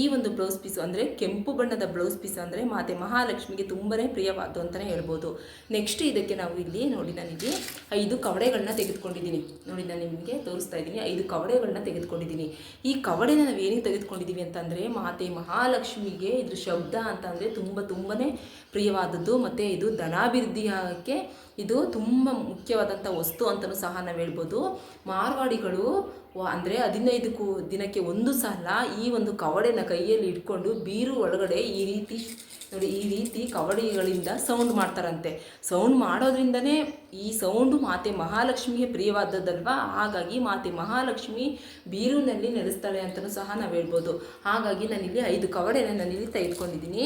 ಈ ಒಂದು ಬ್ಲೌಸ್ ಪೀಸ್ ಅಂದರೆ ಕೆಂಪು ಬಣ್ಣದ ಬ್ಲೌಸ್ ಪೀಸ್ ಅಂದರೆ ಮಾತೆ ಮಹಾಲಕ್ಷ್ಮಿಗೆ ತುಂಬನೇ ಪ್ರಿಯವಾದ್ದು ಅಂತಲೇ ಹೇಳ್ಬೋದು. ನೆಕ್ಸ್ಟ್ ಇದಕ್ಕೆ ನಾವು ಇಲ್ಲಿ ನೋಡಿ ನನಗೆ ಐದು ಕವಡೆಗಳನ್ನ ತೆಗೆದುಕೊಂಡಿದ್ದೀನಿ. ನೋಡಿ ನಾನು ನಿಮಗೆ ತೋರಿಸ್ತಾ ಇದ್ದೀನಿ. ಐದು ಕವಡೆಗಳನ್ನ ತೆಗೆದುಕೊಂಡಿದ್ದೀನಿ. ಈ ಕವಡೆನ ನಾವು ಏನಿಗೆ ತೆಗೆದುಕೊಂಡಿದ್ದೀವಿ ಅಂತಂದರೆ ಮಾತೆ ಮಹಾಲಕ್ಷ್ಮಿಗೆ ಇದ್ರ ಶಬ್ದ ಅಂತಂದರೆ ತುಂಬ ತುಂಬಾ ಪ್ರಿಯವಾದದ್ದು ಮತ್ತು ಇದು ಧನಾಭಿವೃದ್ಧಿಯಾಗಕ್ಕೆ ಇದು ತುಂಬ ಮುಖ್ಯವಾದಂಥ ವಸ್ತು ಅಂತಲೂ ಸಹ ನಾವು ಹೇಳ್ಬೋದು. ಮಾರ್ವಾಡಿಗಳು ಅಂದರೆ ಹದಿನೈದಕ್ಕೂ ದಿನಕ್ಕೆ ಒಂದು ಸಲ ಈ ಒಂದು ಕವಡೆನ ಕೈಯಲ್ಲಿ ಇಟ್ಕೊಂಡು ಬೀರು ಒಳಗಡೆ ಈ ರೀತಿ ನೋಡಿ, ಈ ರೀತಿ ಕವಡಿಗಳಿಂದ ಸೌಂಡ್ ಮಾಡ್ತಾರಂತೆ. ಸೌಂಡ್ ಮಾಡೋದ್ರಿಂದನೇ ಈ ಸೌಂಡು ಮಾತೆ ಮಹಾಲಕ್ಷ್ಮಿಗೆ ಪ್ರಿಯವಾದದ್ದಲ್ವಾ? ಹಾಗಾಗಿ ಮಾತೆ ಮಹಾಲಕ್ಷ್ಮಿ ಬೀರುನಲ್ಲಿ ನೆಲೆಸ್ತಾಳೆ ಅಂತಲೂ ಸಹ ನಾವು ಹೇಳ್ಬೋದು. ಹಾಗಾಗಿ ನಾನಿಲ್ಲಿ ಐದು ಕವಡೆನ ನಾನಿಲ್ಲಿ ತೆಗೆದುಕೊಂಡಿದ್ದೀನಿ.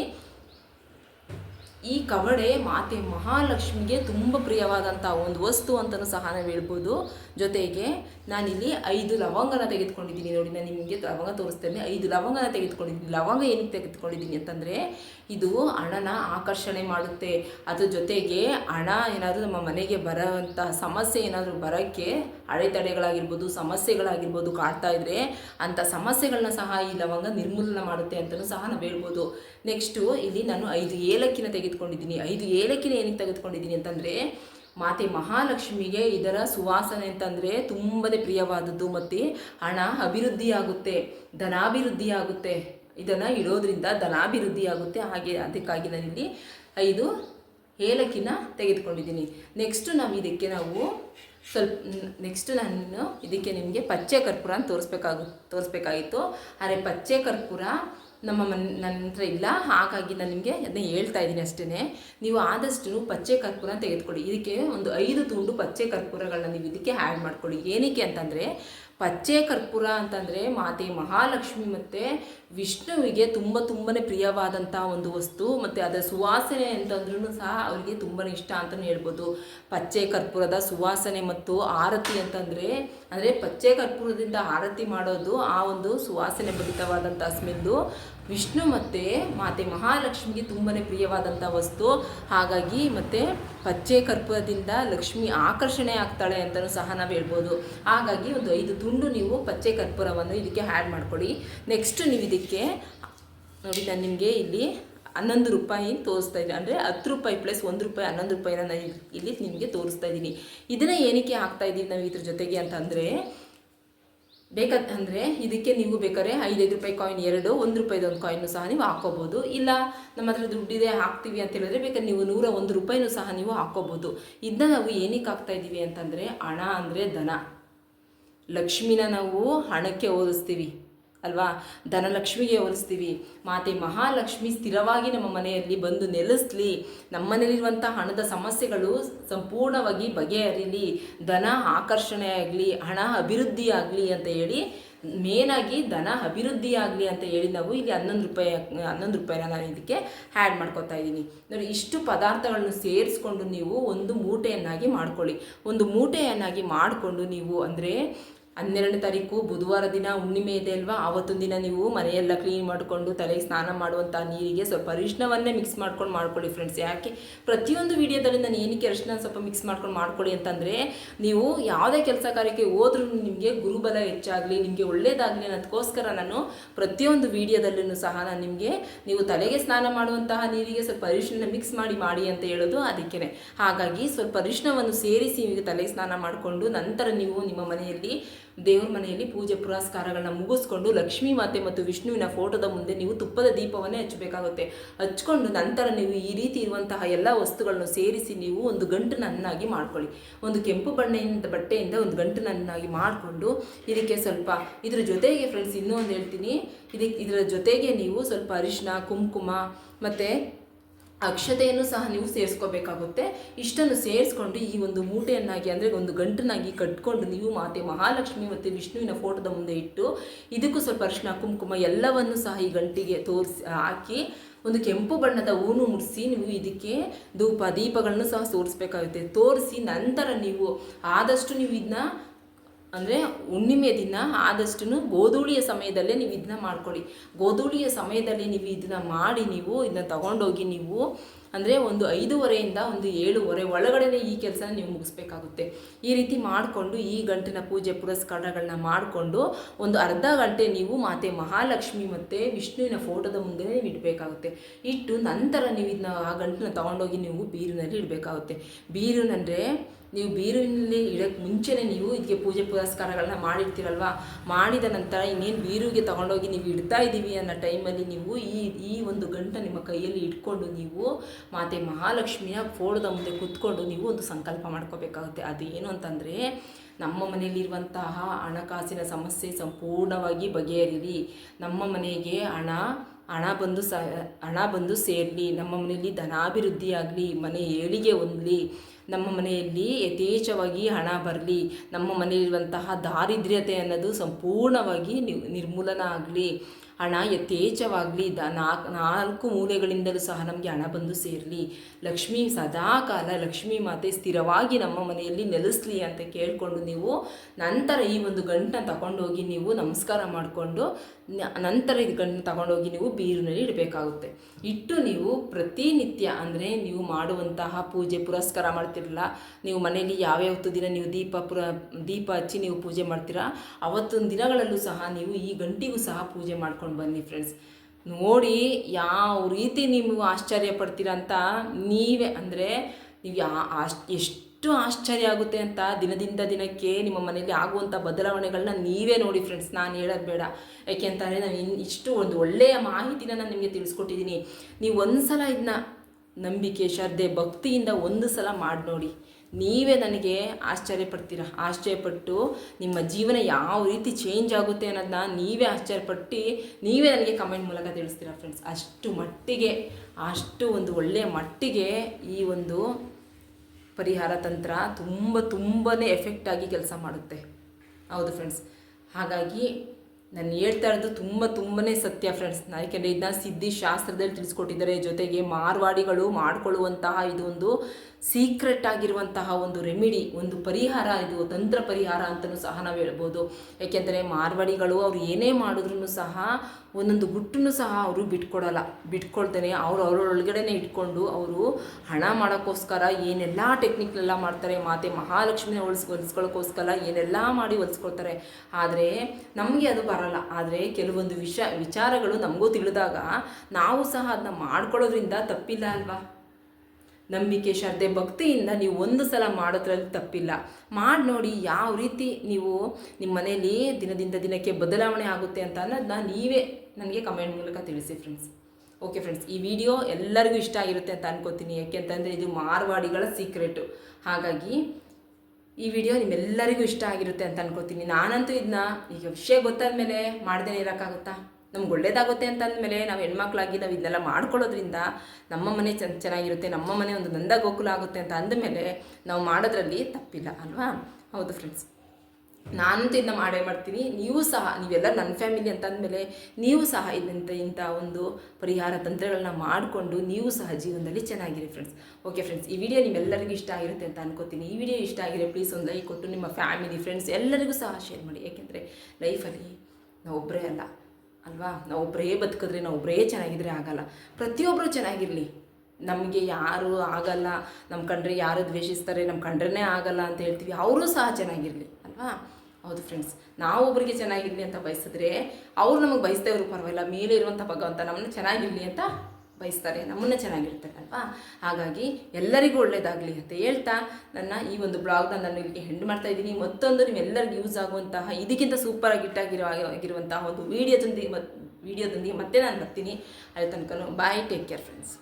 ಈ ಕವಡೆ ಮಾತೆ ಮಹಾಲಕ್ಷ್ಮಿಗೆ ತುಂಬ ಪ್ರಿಯವಾದಂಥ ಒಂದು ವಸ್ತು ಅಂತಲೂ ಸಹ ನಾವು ಹೇಳ್ಬೋದು. ಜೊತೆಗೆ ನಾನಿಲ್ಲಿ ಐದು ಲವಂಗನ ತೆಗೆದುಕೊಂಡಿದ್ದೀನಿ ನೋಡಿ, ನಾನು ನಿಮಗೆ ಲವಂಗ ತೋರಿಸ್ತೇನೆ. ಐದು ಲವಂಗನ ತೆಗೆದುಕೊಂಡಿದ್ದೀನಿ. ಲವಂಗ ಏನಕ್ಕೆ ತೆಗೆದುಕೊಂಡಿದ್ದೀನಿ ಅಂತಂದರೆ, ಇದು ಹಣನ ಆಕರ್ಷಣೆ ಮಾಡುತ್ತೆ. ಅದ್ರ ಜೊತೆಗೆ ಹಣ ಏನಾದರೂ ನಮ್ಮ ಮನೆಗೆ ಬರೋವಂಥ ಸಮಸ್ಯೆ ಏನಾದರೂ ಬರೋಕ್ಕೆ ಅಡೆತಡೆಗಳಾಗಿರ್ಬೋದು, ಸಮಸ್ಯೆಗಳಾಗಿರ್ಬೋದು ಕಾಡ್ತಾ ಇದ್ದರೆ ಅಂಥ ಸಮಸ್ಯೆಗಳನ್ನ ಸಹ ಈ ಲವಂಗ ನಿರ್ಮೂಲನ ಮಾಡುತ್ತೆ ಅಂತಲೂ ಸಹ ನಾವು ಹೇಳ್ಬೋದು. ನೆಕ್ಸ್ಟು ಇಲ್ಲಿ ನಾನು ಐದು ಏಲಕ್ಕಿನ ತೆಗೆದುಕೊಂಡಿದ್ದೀನಿ. ಐದು ಏಲಕ್ಕಿನ ಏನಕ್ಕೆ ತೆಗೆದುಕೊಂಡಿದ್ದೀನಿ ಅಂತಂದರೆ ಮಾತೆ ಮಹಾಲಕ್ಷ್ಮಿಗೆ ಇದರ ಸುವಾಸನೆ ಅಂತಂದರೆ ತುಂಬನೇ ಪ್ರಿಯವಾದದ್ದು. ಮತ್ತು ಹಣ ಅಭಿವೃದ್ಧಿಯಾಗುತ್ತೆ, ಧನಾಭಿವೃದ್ಧಿಯಾಗುತ್ತೆ. ಇದನ್ನು ಇಡೋದ್ರಿಂದ ಧನಾಭಿವೃದ್ಧಿ ಆಗುತ್ತೆ ಹಾಗೆ ಅದಕ್ಕಾಗಿ ನಾನಿಲ್ಲಿ ಐದು ಏಲಕ್ಕಿನ ತೆಗೆದುಕೊಂಡಿದ್ದೀನಿ. ನೆಕ್ಸ್ಟು ನಾವು ಇದಕ್ಕೆ ನಾವು ಸ್ವಲ್ಪ ನೆಕ್ಸ್ಟ್ ನಾನು ಇದಕ್ಕೆ ನಿಮಗೆ ಪಚ್ಚೆ ಕರ್ಪೂರ ತೋರಿಸ್ಬೇಕಾಗು, ತೋರಿಸ್ಬೇಕಾಗಿತ್ತು. ಆದರೆ ಪಚ್ಚೆ ಕರ್ಪೂರ ನಮ್ಮ ಮನೆ ನನ್ನ ಹತ್ರ ಇಲ್ಲ, ಹಾಗಾಗಿ ನಾನು ನಿಮಗೆ ಅದನ್ನ ಹೇಳ್ತಾ ಇದ್ದೀನಿ ಅಷ್ಟೇ ನೀವು ಆದಷ್ಟು ಪಚ್ಚೆ ಕರ್ಪೂರ ತೆಗೆದುಕೊಳ್ಳಿ. ಇದಕ್ಕೆ ಒಂದು ಐದು ತುಂಡು ಪಚ್ಚೆ ಕರ್ಪೂರಗಳನ್ನ ನೀವು ಇದಕ್ಕೆ ಆ್ಯಡ್ ಮಾಡ್ಕೊಳ್ಳಿ. ಏನಕ್ಕೆ ಅಂತಂದರೆ, ಪಚ್ಚೆ ಕರ್ಪೂರ ಅಂತಂದರೆ ಮಾತೆ ಮಹಾಲಕ್ಷ್ಮಿ ಮತ್ತು ವಿಷ್ಣುವಿಗೆ ತುಂಬ ತುಂಬಾ ಪ್ರಿಯವಾದಂಥ ಒಂದು ವಸ್ತು, ಮತ್ತು ಅದರ ಸುವಾಸನೆ ಅಂತಂದ್ರೂ ಸಹ ಅವರಿಗೆ ತುಂಬಾ ಇಷ್ಟ ಅಂತಲೂ ಹೇಳ್ಬೋದು. ಪಚ್ಚೆ ಕರ್ಪೂರದ ಸುವಾಸನೆ ಮತ್ತು ಆರತಿ ಅಂತಂದರೆ, ಅಂದರೆ ಪಚ್ಚೆ ಕರ್ಪೂರದಿಂದ ಆರತಿ ಮಾಡೋದು ಆ ಒಂದು ಸುವಾಸನೆ ಭರಿತವಾದಂಥ ಸ್ಮೆಲ್ಲು. ವಿಷ್ಣು ಮತ್ತು ಮಾತೆ ಮಹಾಲಕ್ಷ್ಮಿಗೆ ತುಂಬಾ ಪ್ರಿಯವಾದಂಥ ವಸ್ತು. ಹಾಗಾಗಿ ಮತ್ತು ಪಚ್ಚೆ ಕರ್ಪೂರದಿಂದ ಲಕ್ಷ್ಮಿ ಆಕರ್ಷಣೆ ಆಗ್ತಾಳೆ ಅಂತಲೂ ಸಹ ನಾವು ಹೇಳ್ಬೋದು. ಹಾಗಾಗಿ ಒಂದು ಐದು ತುಂಡು ನೀವು ಪಚ್ಚೆ ಕರ್ಪೂರವನ್ನು ಇದಕ್ಕೆ ಆ್ಯಡ್ ಮಾಡ್ಕೊಳ್ಳಿ ನೆಕ್ಸ್ಟ್ ನೀವು ನೋಡಿ ನಾನು ನಿಮಗೆ ಇಲ್ಲಿ ಹನ್ನೊಂದು ರೂಪಾಯಿ ತೋರಿಸ್ತಾ ಇದ್ದೀನಿ. ಅಂದರೆ ಹತ್ತು ರೂಪಾಯಿ ಪ್ಲಸ್ ಒಂದು ರೂಪಾಯಿ, ಹನ್ನೊಂದು ರೂಪಾಯಿನ ನಾನು ಇಲ್ಲಿ ನಿಮಗೆ ತೋರಿಸ್ತಾ ಇದ್ದೀನಿ. ಇದನ್ನು ಏನಕ್ಕೆ ಹಾಕ್ತಾ ಇದ್ದೀವಿ ನಾವು ಇದ್ರ ಜೊತೆಗೆ ಅಂತಂದರೆ ಬೇಕಂತಂದರೆ ಇದಕ್ಕೆ ನೀವು ಬೇಕಾದ್ರೆ ಐದೈದು ರೂಪಾಯಿ ಕಾಯಿನ್ ಎರಡು, ಒಂದು ರೂಪಾಯಿದು ಒಂದು ಕಾಯಿನು ಸಹ ನೀವು ಹಾಕೋಬೋದು. ಇಲ್ಲ, ನಮ್ಮ ಹತ್ರ ದುಡ್ಡಿದೆ, ಹಾಕ್ತೀವಿ ಅಂತ ಹೇಳಿದ್ರೆ ಬೇಕಾದ್ರೆ ನೀವು ನೂರ ಒಂದು ರೂಪಾಯಿನೂ ಸಹ ನೀವು ಹಾಕೋಬೋದು. ಇದನ್ನ ನಾವು ಏನಕ್ಕೆ ಹಾಕ್ತಾ ಇದ್ದೀವಿ ಅಂತಂದರೆ, ಹಣ ಅಂದರೆ ಧನ. ಲಕ್ಷ್ಮಿನ ನಾವು ಹಣಕ್ಕೆ ಹೋಲಿಸ್ತೀವಿ. ಅಲ್ವಾ? ಧನಲಕ್ಷ್ಮಿಗೆ ಹೋಲಿಸ್ತೀವಿ. ಮಾತೆ ಮಹಾಲಕ್ಷ್ಮಿ ಸ್ಥಿರವಾಗಿ ನಮ್ಮ ಮನೆಯಲ್ಲಿ ಬಂದು ನೆಲೆಸ್ಲಿ. ನಮ್ಮ ಮನೆಯಲ್ಲಿರುವಂಥ ಹಣದ ಸಮಸ್ಯೆಗಳು ಸಂಪೂರ್ಣವಾಗಿ ಬಗೆಹರಿಲಿ. ಧನ ಆಕರ್ಷಣೆ ಆಗಲಿ, ಹಣ ಅಭಿವೃದ್ಧಿ ಆಗಲಿ ಅಂತ ಹೇಳಿ ಮೇನಾಗಿ ಧನ ಅಭಿವೃದ್ಧಿ ಆಗಲಿ ಅಂತ ಹೇಳಿ ನಾವು ಇಲ್ಲಿ ಹನ್ನೊಂದು ರೂಪಾಯಿ, ಹನ್ನೊಂದು ರೂಪಾಯಿನ ನಾನು ಇದಕ್ಕೆ ಆ್ಯಡ್ ಮಾಡ್ಕೊತಾ ಇದ್ದೀನಿ. ನೋಡಿ, ಇಷ್ಟು ಪದಾರ್ಥಗಳನ್ನು ಸೇರಿಸ್ಕೊಂಡು ನೀವು ಒಂದು ಮೂಟೆಯನ್ನಾಗಿ ಮಾಡ್ಕೊಳ್ಳಿ. ಒಂದು ಮೂಟೆಯನ್ನಾಗಿ ಮಾಡಿಕೊಂಡು ನೀವು ಅಂದರೆ ಹನ್ನೆರಡನೇ ತಾರೀಕು, ಬುಧವಾರ ದಿನ, ಹುಣ್ಣಿಮೆ ಇದೆ ಅಲ್ವಾ? ಆವತ್ತೊಂದು ದಿನ ನೀವು ಮನೆಯೆಲ್ಲ ಕ್ಲೀನ್ ಮಾಡಿಕೊಂಡು ತಲೆಗೆ ಸ್ನಾನ ಮಾಡುವಂಥ ನೀರಿಗೆ ಸ್ವಲ್ಪ ಅರಿಶಿನವನ್ನೇ ಮಿಕ್ಸ್ ಮಾಡ್ಕೊಂಡು ಮಾಡ್ಕೊಳ್ಳಿ ಫ್ರೆಂಡ್ಸ್ ಯಾಕೆ? ಪ್ರತಿಯೊಂದು ವಿಡಿಯೋದಲ್ಲಿ ನಾನು ಏನಕ್ಕೆ ಅರಿಶಿನ ಸ್ವಲ್ಪ ಮಿಕ್ಸ್ ಮಾಡ್ಕೊಂಡು ಮಾಡ್ಕೊಳ್ಳಿ ಅಂತಂದರೆ, ನೀವು ಯಾವುದೇ ಕೆಲಸ ಕಾರ್ಯಕ್ಕೆ ಹೋದ್ರೂ ನಿಮಗೆ ಗುರುಬಲ ಹೆಚ್ಚಾಗಲಿ, ನಿಮಗೆ ಒಳ್ಳೇದಾಗಲಿ ಅನ್ನೋದಕ್ಕೋಸ್ಕರ ನಾನು ಪ್ರತಿಯೊಂದು ವಿಡಿಯೋದಲ್ಲೂ ಸಹ ನಾನು ನಿಮಗೆ ನೀವು ತಲೆಗೆ ಸ್ನಾನ ಮಾಡುವಂತಹ ನೀರಿಗೆ ಸ್ವಲ್ಪ ಅರಿಶಿನ ಮಿಕ್ಸ್ ಮಾಡಿ ಮಾಡಿ ಅಂತ ಹೇಳೋದು ಅದಕ್ಕೇ ಹಾಗಾಗಿ ಸ್ವಲ್ಪ ಅರಿಶಿನವನ್ನು ಸೇರಿಸಿ ನಿಮಗೆ ತಲೆಗೆ ಸ್ನಾನ ಮಾಡಿಕೊಂಡು ನಂತರ ನೀವು ನಿಮ್ಮ ಮನೆಯಲ್ಲಿ ದೇವ್ರ ಮನೆಯಲ್ಲಿ ಪೂಜೆ ಪುರಸ್ಕಾರಗಳನ್ನ ಮುಗಿಸ್ಕೊಂಡು ಲಕ್ಷ್ಮೀ ಮಾತೆ ಮತ್ತು ವಿಷ್ಣುವಿನ ಫೋಟೋದ ಮುಂದೆ ನೀವು ತುಪ್ಪದ ದೀಪವನ್ನೇ ಹಚ್ಚಬೇಕಾಗುತ್ತೆ. ಹಚ್ಕೊಂಡು ನಂತರ ನೀವು ಈ ರೀತಿ ಇರುವಂತಹ ಎಲ್ಲ ವಸ್ತುಗಳನ್ನು ಸೇರಿಸಿ ನೀವು ಒಂದು ಗಂಟು ನನ್ನಾಗಿ ಮಾಡ್ಕೊಳ್ಳಿ. ಒಂದು ಕೆಂಪು ಬಣ್ಣೆಯಿಂದ, ಬಟ್ಟೆಯಿಂದ ಒಂದು ಗಂಟು ನನ್ನಾಗಿ ಮಾಡಿಕೊಂಡು ಇದಕ್ಕೆ ಸ್ವಲ್ಪ ಇದ್ರ ಜೊತೆಗೆ ಫ್ರೆಂಡ್ಸ್ ಇನ್ನೂ ಒಂದು ಹೇಳ್ತೀನಿ. ಇದಕ್ಕೆ, ಇದರ ಜೊತೆಗೆ ನೀವು ಸ್ವಲ್ಪ ಅರಿಶಿನ ಕುಂಕುಮ ಮತ್ತು ಅಕ್ಷತೆಯನ್ನು ಸಹ ನೀವು ಸೇರಿಸ್ಕೋಬೇಕಾಗುತ್ತೆ. ಇಷ್ಟನ್ನು ಸೇರಿಸ್ಕೊಂಡು ಈ ಒಂದು ಮೂಟೆಯನ್ನಾಗಿ ಅಂದರೆ ಒಂದು ಗಂಟನಾಗಿ ಕಟ್ಕೊಂಡು ನೀವು ಮಾತೆ ಮಹಾಲಕ್ಷ್ಮಿ ಮತ್ತು ವಿಷ್ಣುವಿನ ಫೋಟೋದ ಮುಂದೆ ಇಟ್ಟು, ಇದಕ್ಕೂ ಸ್ವಲ್ಪ ಅರಿಶಿನ ಕುಂಕುಮ ಎಲ್ಲವನ್ನು ಸಹ ಈ ಗಂಟಿಗೆ ತೋರಿಸಿ, ಹಾಕಿ ಒಂದು ಕೆಂಪು ಬಣ್ಣದ ಹೂನು ಮುಡಿಸಿ ನೀವು ಇದಕ್ಕೆ ಧೂಪ, ದೀಪಗಳನ್ನು ಸಹ ತೋರಿಸ್ಬೇಕಾಗುತ್ತೆ ತೋರಿಸಿ ನಂತರ ನೀವು ಆದಷ್ಟು ನೀವು ಇದನ್ನ ಅಂದರೆ ಹುಣ್ಣಿಮೆ ದಿನ ಆದಷ್ಟು ಗೋಧೂಳಿಯ ಸಮಯದಲ್ಲೇ ನೀವು ಇದನ್ನ ಮಾಡ್ಕೊಳ್ಳಿ. ಗೋಧೂಳಿಯ ಸಮಯದಲ್ಲಿ ನೀವು ಇದನ್ನ ಮಾಡಿ ನೀವು ಇದನ್ನ ತಗೊಂಡೋಗಿ ನೀವು ಅಂದರೆ ಒಂದು ಐದೂವರೆಯಿಂದ ಒಂದು ಏಳುವರೆ ಒಳಗಡೆ ಈ ಕೆಲಸನ ನೀವು ಮುಗಿಸ್ಬೇಕಾಗುತ್ತೆ. ಈ ರೀತಿ ಮಾಡಿಕೊಂಡು ಈ ಗಂಟಿನ ಪೂಜೆ ಪುರಸ್ಕಾರಗಳನ್ನ ಮಾಡಿಕೊಂಡು ಒಂದು ಅರ್ಧ ಗಂಟೆ ನೀವು ಮಾತೆ ಮಹಾಲಕ್ಷ್ಮಿ ಮತ್ತು ವಿಷ್ಣುವಿನ ಫೋಟೋದ ಮುಂದೆ ನೀವು ಇಡಬೇಕಾಗುತ್ತೆ. ಇಟ್ಟು ನಂತರ ನೀವು ಇದನ್ನ ಆ ಗಂಟನ್ನ ತಗೊಂಡೋಗಿ ನೀವು ಬೀರಿನಲ್ಲಿ ಇಡಬೇಕಾಗುತ್ತೆ. ಬೀರಿನಂದರೆ ನೀವು ಬೀರುವಿನಲ್ಲಿ ಇಡೋಕ್ಕೆ ಮುಂಚೆನೇ ನೀವು ಇದಕ್ಕೆ ಪೂಜೆ ಪುರಸ್ಕಾರಗಳನ್ನ ಮಾಡಿರ್ತೀರಲ್ವ? ಮಾಡಿದ ನಂತರ ಇನ್ನೇನು ಬೀರುವಿಗೆ ತೊಗೊಂಡೋಗಿ ನೀವು ಇಡ್ತಾ ಇದ್ದೀವಿ ಅನ್ನೋ ಟೈಮಲ್ಲಿ ನೀವು ಈ ಈ ಒಂದು ಗಂಟ ನಿಮ್ಮ ಕೈಯಲ್ಲಿ ಇಟ್ಕೊಂಡು ನೀವು ಮಾತೆ ಮಹಾಲಕ್ಷ್ಮಿಯ ಫೋಟೋದ ಮುಂದೆ ಕೂತ್ಕೊಂಡು ನೀವು ಒಂದು ಸಂಕಲ್ಪ ಮಾಡ್ಕೋಬೇಕಾಗುತ್ತೆ. ಅದು ಏನು ಅಂತಂದರೆ ನಮ್ಮ ಮನೆಯಲ್ಲಿರುವಂತಹ ಹಣಕಾಸಿನ ಸಮಸ್ಯೆ ಸಂಪೂರ್ಣವಾಗಿ ಬಗೆಹರಿಲಿ ನಮ್ಮ ಮನೆಗೆ ಹಣ ಹಣ ಬಂದು ಸ, ಹಣ ಬಂದು ಸೇರಲಿ. ನಮ್ಮ ಮನೆಯಲ್ಲಿ ಧನಾಭಿವೃದ್ಧಿಯಾಗಲಿ, ಮನೆ ಏಳಿಗೆ ಹೊಂದಲಿ. ನಮ್ಮ ಮನೆಯಲ್ಲಿ ಯಥೇಚ್ಛವಾಗಿ ಹಣ ಬರಲಿ, ನಮ್ಮ ಮನೆಯಲ್ಲಿರುವಂತಹ ದಾರಿದ್ರ್ಯತೆ ಅನ್ನೋದು ಸಂಪೂರ್ಣವಾಗಿ ನಿರ್ಮೂಲನ ಆಗಲಿ, ಹಣ ಯಥೇಚ್ಛವಾಗಲಿ, ದ ನಾಲ್ಕು ನಾಲ್ಕು ಮೂಲೆಗಳಿಂದಲೂ ಸಹ ನಮಗೆ ಹಣ ಬಂದು ಸೇರಲಿ ಸದಾ ಸದಾಕಾಲ, ಲಕ್ಷ್ಮೀ ಮಾತೆ ಸ್ಥಿರವಾಗಿ ನಮ್ಮ ಮನೆಯಲ್ಲಿ ನೆಲೆಸಲಿ ಅಂತ ಕೇಳಿಕೊಂಡು ನೀವು ನಂತರ ಈ ಒಂದು ಗಂಟನ್ನು ತಗೊಂಡೋಗಿ ನೀವು ನಮಸ್ಕಾರ ಮಾಡಿಕೊಂಡು ನಂತರ ಇದನ್ನು ತಗೊಂಡೋಗಿ ನೀವು ಬೀರಿನಲ್ಲಿ ಇಡಬೇಕಾಗುತ್ತೆ. ಇಟ್ಟು ನೀವು ಪ್ರತಿನಿತ್ಯ ಅಂದರೆ ನೀವು ಮಾಡುವಂತಹ ಪೂಜೆ ಪುರಸ್ಕಾರ ಮಾಡ್ತಿರಲ್ಲ, ನೀವು ಮನೆಯಲ್ಲಿ ಯಾವ್ಯಾವತ್ತು ದಿನ ನೀವು ದೀಪ ಪುರ, ದೀಪ ಹಚ್ಚಿ ನೀವು ಪೂಜೆ ಮಾಡ್ತೀರಾ, ಅವತ್ತೊಂದು ದಿನಗಳಲ್ಲೂ ಸಹ ನೀವು ಈ ಗಂಟಿಗೂ ಸಹ ಪೂಜೆ ಮಾಡ್ಕೊಂಡು ಬನ್ನಿ ಫ್ರೆಂಡ್ಸ್ ನೋಡಿ ಯಾವ ರೀತಿ ನೀವು ಆಶ್ಚರ್ಯ ಪಡ್ತೀರ ಅಂತ ನೀವೇ ಅಂದರೆ, ನೀವು ಯಾ ಎಷ್ಟು ಆಶ್ಚರ್ಯ ಆಗುತ್ತೆ ಅಂತ ದಿನದಿಂದ ದಿನಕ್ಕೆ ನಿಮ್ಮ ಮನೆಯಲ್ಲಿ ಆಗುವಂಥ ಬದಲಾವಣೆಗಳನ್ನ ನೀವೇ ನೋಡಿ ಫ್ರೆಂಡ್ಸ್ ನಾನು ಹೇಳೋದು ಬೇಡ. ಯಾಕೆ ಅಂತಂದರೆ ನಾನು ಇನ್ನು ಇಷ್ಟು ಒಂದು ಒಳ್ಳೆಯ ಮಾಹಿತಿನ ನಾನು ನಿಮಗೆ ತಿಳಿಸ್ಕೊಟ್ಟಿದ್ದೀನಿ ನೀವು ಒಂದು ಸಲ ಇದನ್ನ ನಂಬಿಕೆ, ಶ್ರದ್ಧೆ, ಭಕ್ತಿಯಿಂದ ಒಂದು ಸಲ ಮಾಡಿ ನೋಡಿ. ನೀವೇ ನನಗೆ ಆಶ್ಚರ್ಯ ಪಡ್ತೀರ ಆಶ್ಚರ್ಯಪಟ್ಟು ನಿಮ್ಮ ಜೀವನ ಯಾವ ರೀತಿ ಚೇಂಜ್ ಆಗುತ್ತೆ ಅನ್ನೋದನ್ನ ನೀವೇ ಆಶ್ಚರ್ಯಪಟ್ಟು ನೀವೇ ನನಗೆ ಕಮೆಂಟ್ ಮೂಲಕ ತಿಳಿಸ್ತೀರ ಫ್ರೆಂಡ್ಸ್ ಅಷ್ಟು ಮಟ್ಟಿಗೆ, ಅಷ್ಟು ಒಂದು ಒಳ್ಳೆಯ ಮಟ್ಟಿಗೆ ಈ ಒಂದು ಪರಿಹಾರ ತಂತ್ರ ತುಂಬ ತುಂಬಾ ಎಫೆಕ್ಟಾಗಿ ಕೆಲಸ ಮಾಡುತ್ತೆ. ಹೌದು ಫ್ರೆಂಡ್ಸ್ ಹಾಗಾಗಿ ನಾನು ಹೇಳ್ತಾ ಇರೋದು ತುಂಬ ತುಂಬಾ ಸತ್ಯ ಫ್ರೆಂಡ್ಸ್ ಯಾಕೆಂದರೆ ಇದನ್ನ ಸಿದ್ಧಿ ಶಾಸ್ತ್ರದಲ್ಲಿ ತಿಳಿಸ್ಕೊಟ್ಟಿದ್ದಾರೆ. ಜೊತೆಗೆ ಮಾರ್ವಾಡಿಗಳು ಮಾಡಿಕೊಳ್ಳುವಂತಹ ಇದೊಂದು ಸೀಕ್ರೆಟ್ ಆಗಿರುವಂತಹ ಒಂದು ರೆಮಿಡಿ, ಒಂದು ಪರಿಹಾರ, ಇದು ತಂತ್ರ ಪರಿಹಾರ ಅಂತಲೂ ಸಹ ನಾವು ಹೇಳ್ಬೋದು. ಯಾಕೆಂದರೆ ಮಾರ್ವಾಡಿಗಳು ಅವ್ರು ಏನೇ ಮಾಡಿದ್ರು ಸಹ ಒಂದೊಂದು ಗುಟ್ಟನ್ನು ಸಹ ಅವರು ಬಿಟ್ಕೊಡಲ್ಲ. ಬಿಟ್ಕೊಳ್ತಾನೆ, ಅವರು ಅವರೊಳಗಡೆನೆ ಇಟ್ಕೊಂಡು ಅವರು ಹಣ ಮಾಡೋಕ್ಕೋಸ್ಕರ ಏನೆಲ್ಲ ಟೆಕ್ನಿಕ್ನೆಲ್ಲ ಮಾಡ್ತಾರೆ, ಮಾತೆ ಮಹಾಲಕ್ಷ್ಮಿನ ಹೊಲಿಸ್, ಹೊಲಿಸ್ಕೊಳ್ಳೋಕ್ಕೋಸ್ಕರ ಏನೆಲ್ಲ ಮಾಡಿ ಹೊಲಿಸ್ಕೊಳ್ತಾರೆ. ಆದರೆ ನಮಗೆ ಅದು ಬರಲ್ಲ. ಆದರೆ ಕೆಲವೊಂದು ವಿಷ, ವಿಚಾರಗಳು ನಮಗೂ ತಿಳಿದಾಗ ನಾವು ಸಹ ಅದನ್ನ ಮಾಡ್ಕೊಳ್ಳೋದ್ರಿಂದ ತಪ್ಪಿಲ್ಲ ಅಲ್ವಾ? ನಂಬಿಕೆ, ಶ್ರದ್ಧೆ, ಭಕ್ತಿಯಿಂದ ನೀವು ಒಂದು ಸಲ ಮಾಡೋದ್ರಲ್ಲಿ ತಪ್ಪಿಲ್ಲ. ಮಾಡಿ ನೋಡಿ ಯಾವ ರೀತಿ ನೀವು ನಿಮ್ಮ ಮನೆಯಲ್ಲಿ ದಿನದಿಂದ ದಿನಕ್ಕೆ ಬದಲಾವಣೆ ಆಗುತ್ತೆ ಅಂತ ಅನ್ನೋದನ್ನ ನೀವೇ ನನಗೆ ಕಮೆಂಟ್ ಮೂಲಕ ತಿಳಿಸಿ ಫ್ರೆಂಡ್ಸ್ ಓಕೆ ಫ್ರೆಂಡ್ಸ್ ಈ ವಿಡಿಯೋ ಎಲ್ಲರಿಗೂ ಇಷ್ಟ ಆಗಿರುತ್ತೆ ಅಂತ ಅನ್ಕೋತೀನಿ. ಯಾಕೆಂತಂದರೆ ಇದು ಮಾರ್ವಾಡಿಗಳ ಸೀಕ್ರೆಟು ಹಾಗಾಗಿ ಈ ವಿಡಿಯೋ ನಿಮ್ಮೆಲ್ಲರಿಗೂ ಇಷ್ಟ ಆಗಿರುತ್ತೆ ಅಂತ ಅನ್ಕೋತೀನಿ. ನಾನಂತೂ ಇದನ್ನ ಈಗ ವಿಷಯ ಗೊತ್ತಾದ ಮೇಲೆ ಮಾಡ್ದೇ ಇರೋಕ್ಕಾಗುತ್ತಾ? ನಮ್ಗೆ ಒಳ್ಳೇದಾಗುತ್ತೆ ಅಂತಂದಮೇಲೆ ನಾವು ಹೆಣ್ಮಕ್ಳಾಗಿ ನಾವು ಇದನ್ನೆಲ್ಲ ಮಾಡ್ಕೊಳ್ಳೋದ್ರಿಂದ ನಮ್ಮ ಮನೆ ಚೆನ್ನ ಚೆನ್ನಾಗಿರುತ್ತೆ, ನಮ್ಮ ಮನೆ ಒಂದು ನಂದ ಗೋಕುಲ ಆಗುತ್ತೆ ಅಂತ ಅಂದಮೇಲೆ ನಾವು ಮಾಡೋದ್ರಲ್ಲಿ ತಪ್ಪಿಲ್ಲ, ಅಲ್ವಾ? ಹೌದು ಫ್ರೆಂಡ್ಸ್ ನಾನಂತೂ ಇದನ್ನ ಮಾಡೇ ಮಾಡ್ತೀನಿ. ನೀವು ಸಹ, ನೀವೆಲ್ಲ ನನ್ನ ಫ್ಯಾಮಿಲಿ ಅಂತ ಅಂದಮೇಲೆ ನೀವು ಸಹ ಇದಂತ ಇಂಥ ಒಂದು ಪರಿಹಾರ ತಂತ್ರಗಳನ್ನ ಮಾಡಿಕೊಂಡು ನೀವು ಸಹ ಜೀವನದಲ್ಲಿ ಚೆನ್ನಾಗಿರಿ ಫ್ರೆಂಡ್ಸ್ ಓಕೆ ಫ್ರೆಂಡ್ಸ್ ಈ ವಿಡಿಯೋ ನಿಮ್ಮೆಲ್ಲರಿಗೂ ಇಷ್ಟ ಆಗಿರುತ್ತೆ ಅಂತ ಅನ್ಕೋತೀನಿ. ಈ ವಿಡಿಯೋ ಇಷ್ಟ ಆಗಿರೋ ಪ್ಲೀಸ್ ಒಂದು ಲೈಕ್ ಕೊಟ್ಟು ನಿಮ್ಮ ಫ್ಯಾಮಿಲಿ ಫ್ರೆಂಡ್ಸ್ ಎಲ್ಲರಿಗೂ ಸಹ ಶೇರ್ ಮಾಡಿ. ಯಾಕೆಂದರೆ ಲೈಫಲ್ಲಿ ನಾವು ಒಬ್ಬರೇ ಅಲ್ಲ. ಅಲ್ವಾ? ನಾವು ಒಬ್ಬರೇ ಬದುಕಿದ್ರೆ, ನಾವು ಒಬ್ಬರೇ ಚೆನ್ನಾಗಿದ್ರೆ ಆಗಲ್ಲ. ಪ್ರತಿಯೊಬ್ಬರು ಚೆನ್ನಾಗಿರಲಿ. ನಮಗೆ ಯಾರು ಆಗಲ್ಲ. ನಮ್ಮ ಕಂಡ್ರೆ ಯಾರು ದ್ವೇಷಿಸ್ತಾರೆ ನಮ್ಮ ಕಂಡ್ರೇ ಆಗಲ್ಲ ಅಂತ ಹೇಳ್ತೀವಿ. ಅವರು ಸಹ ಚೆನ್ನಾಗಿರಲಿ, ಅಲ್ವಾ? ಹೌದು ಫ್ರೆಂಡ್ಸ್ ನಾವು ಒಬ್ಬರಿಗೆ ಚೆನ್ನಾಗಿರಲಿ ಅಂತ ಬಯಸಿದ್ರೆ, ಅವ್ರು ನಮಗೆ ಬಯಸ್ತಾ ಇರೋ ಪರವಾಗಿಲ್ಲ. ಮೇಲೆ ಇರುವಂಥ ಭಗವಂತ ನಮ್ಮನ್ನು ಚೆನ್ನಾಗಿರಲಿ ಅಂತ ಬಯಸ್ತಾರೆ ನಮ್ಮನ್ನ ಚೆನ್ನಾಗಿರ್ತಾರೆ ಅಲ್ವಾ ಹಾಗಾಗಿ ಎಲ್ಲರಿಗೂ ಒಳ್ಳೇದಾಗಲಿ ಅಂತ ಹೇಳ್ತಾ ನನ್ನ ಈ ಒಂದು ಬ್ಲಾಗ್ನ ನಾನು ಇಲ್ಲಿಗೆ ಹೆಂಡ್ ಮಾಡ್ತಾ ಇದ್ದೀನಿ. ಮತ್ತೊಂದು ನಿಮ್ಮೆಲ್ಲರಿಗೂ ಯೂಸ್ ಆಗುವಂತಹ, ಇದಕ್ಕಿಂತ ಸೂಪರ್ ಆಗಿ ಇಟ್ಟಾಗಿರೋ ಆಗಿರುವಂತಹ ಒಂದು ವೀಡಿಯೋದೊಂದಿಗೆ ಮತ್ ವಿಡಿಯೋದೊಂದಿಗೆ ಮತ್ತೆ ನಾನು ಬರ್ತೀನಿ. ಅಲ್ಲಿ ತನಕ ಬಾಯ್ ಟೇಕ್ ಕೇರ್ ಫ್ರೆಂಡ್ಸ್